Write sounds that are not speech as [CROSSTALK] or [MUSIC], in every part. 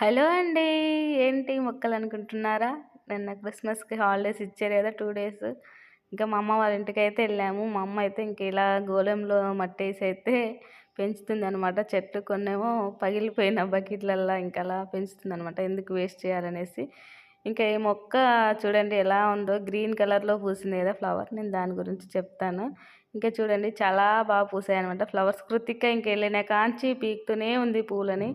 Hello అండి. ఏంటి మొక్కలు అనుకుంటున్నారా? నిన్న క్రిస్మస్కి హాలిడేస్ ఇచ్చారు కదా టూ డేస్. ఇంకా మా అమ్మ వాళ్ళ ఇంటికి అయితే వెళ్ళాము. మా అమ్మ అయితే ఇంక ఇలా గోళంలో మట్టి వేసి అయితే పెంచుతుంది అనమాట చెట్టు కొన్నేమో పగిలిపోయిన బకెట్లల్లో ఇంకా అలా పెంచుతుంది అనమాట ఎందుకు వేస్ట్ చేయాలనేసి. ఇంకా ఈ మొక్క చూడండి ఎలా ఉందో. గ్రీన్ కలర్లో పూసింది కదా ఫ్లవర్. నేను దాని గురించి చెప్తాను. ఇంకా చూడండి చాలా బాగా పూసాయి అనమాట ఫ్లవర్స్ కృతిక ఇంక వెళ్ళిన కాంచి పీకుతూనే ఉంది పూలని.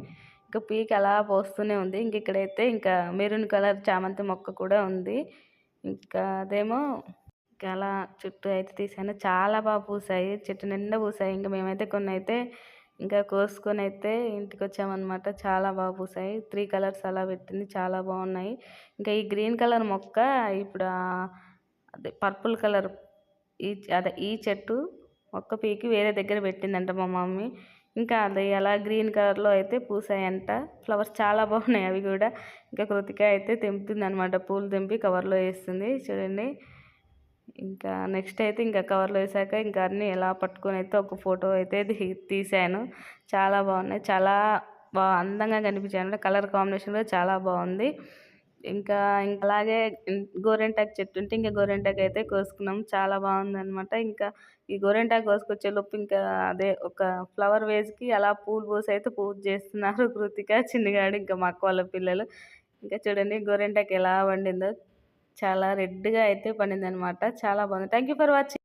ఇంకా పీక్ అలా పోస్తూనే ఉంది. ఇంక ఇక్కడైతే ఇంకా మెరూన్ కలర్ చామంతి మొక్క కూడా ఉంది. ఇంకా అదేమో ఇంకా అలా చుట్టూ అయితే తీసాను. చాలా బాగా పూసాయి. చెట్టు నిండా పూసాయి. ఇంకా మేమైతే కొన్ని అయితే ఇంకా కోసుకొని అయితే ఇంటికి వచ్చామన్నమాట. చాలా బాగా పూసాయి. త్రీ కలర్స్ అలా పెట్టింది. చాలా బాగున్నాయి. ఇంకా ఈ గ్రీన్ కలర్ మొక్క ఇప్పుడు అదే పర్పుల్ కలర్ ఈ అదే ఈ చెట్టు మొక్క పీకి వేరే దగ్గర పెట్టిందంట మా మమ్మీ. ఇంకా అది అలా గ్రీన్ కలర్లో అయితే పూసాయంట. ఫ్లవర్స్ చాలా బాగున్నాయి అవి కూడా. ఇంకా కృతిక అయితే తెంపుతుంది అనమాట పూలు తెంపి కవర్లో వేస్తుంది చూడండి. ఇంకా నెక్స్ట్ అయితే ఇంకా కవర్లో వేసాక ఇంకా అన్నీ ఎలా పట్టుకొని అయితే ఒక ఫోటో అయితే తీసాను. చాలా బాగున్నాయి. చాలా బాగా అందంగా కనిపించాయి కలర్ కాంబినేషన్ కూడా చాలా బాగుంది. ఇంకా అలాగే గోరెంటాకు చెట్టు ఉంటే ఇంకా గోరెంటాకు అయితే కోసుకున్నాం. చాలా బాగుంది అనమాట ఇంకా ఈ గోరెంటాకు కోసుకొచ్చే లోపు ఇంకా అదే ఒక ఫ్లవర్ వేజ్కి అలా పూలు పోసి అయితే పూజ చేస్తున్నారు [LAUGHS] కృతిక చిన్నగాడు ఇంకా మా అక్క వాళ్ళ పిల్లలు. ఇంకా చూడండి గోరెంటాకు ఎలా పండిందో చాలా రెడ్గా అయితే పండింది అనమాట చాలా బాగుంది. Thank you for watching